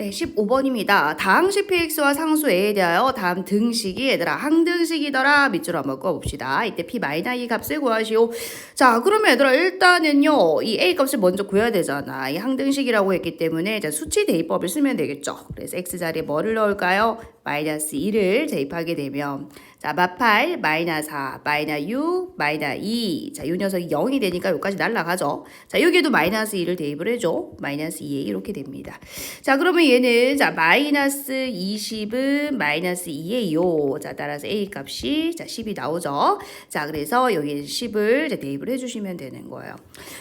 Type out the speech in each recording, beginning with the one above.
네, 15번입니다. 다항식 px와 상수 a에 대하여 다음 등식이 얘들아 항등식이더라 밑줄 한번 꺼봅시다. 이때 p 마이너 이 값을 구하시오. 자, 그러면 얘들아 일단은요 이 a 값을 먼저 구해야 되잖아. 이 항등식이라고 했기 때문에 자, 수치 대입법을 쓰면 되겠죠. 그래서 x 자리에 뭐를 넣을까요? 마이너스 2를 대입하게 되면 자, 마팔 마이너스 4, 마이너스 6, 마이너스 2. 자, 이 녀석이 0이 되니까 여기까지 날라가죠. 자, 여기에도 마이너스 2를 대입을 해줘. 마이너스 2에 이렇게 됩니다. 자, 그러면 얘는 자, 마이너스 20은 마이너스 2에요. 자, 따라서 a 값이 자, 10이 나오죠. 자, 그래서 여기 10을 이제 대입을 해주시면 되는 거예요.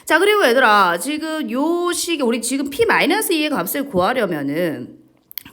자, 그리고 얘들아, 지금 요 식이 우리 지금 p 마이너스 2의 값을 구하려면은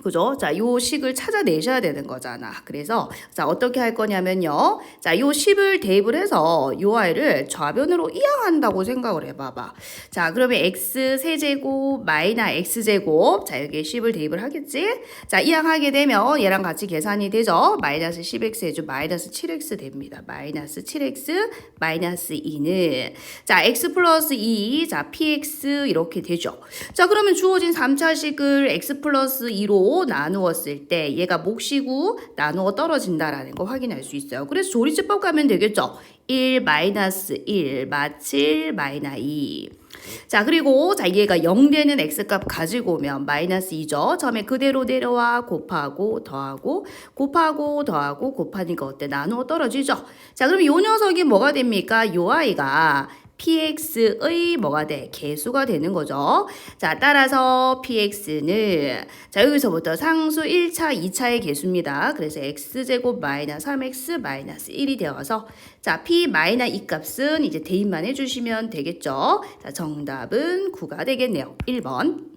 그죠? 자, 요 식을 찾아내셔야 되는 거잖아. 그래서 자, 어떻게 할 거냐면요. 자, 요 10을 대입을 해서 요 아이를 좌변으로 이항한다고 생각을 해 봐봐. 자, 그러면 x 세제곱 마이너 x 제곱. 자, 여기에 10을 대입을 하겠지? 자, 이항하게 되면 얘랑 같이 계산이 되죠. 마이너스 10x 해주 마이너스 7x 됩니다. 마이너스 7x 마이너스 2는 자, x 플러스 2. 자, px 이렇게 되죠. 자, 그러면 주어진 3차식을 x 플러스 2로 나누었을 때 얘가 몫이고 나누어 떨어진다라는 거 확인할 수 있어요. 그래서 조리제법 가면 되겠죠. 1 마이너스 1 마칠 마이너 2. 자 그리고 자 얘가 0 되는 x값 가지고 오면 마이너스 2죠. 처음에 그대로 내려와 곱하고 더하고 곱하고 더하고 곱하니까 어때? 나누어 떨어지죠. 자 그럼 요 녀석이 뭐가 됩니까? 요 아이가 px의 뭐가 돼? 개수가 되는 거죠. 자, 따라서 px는 자, 여기서부터 상수 1차, 2차의 개수입니다. 그래서 x제곱 마이너스 3x 마이너스 1이 되어서 자, p 마이너 이 값은 이제 대입만 해 주시면 되겠죠. 자, 정답은 9가 되겠네요. 1번.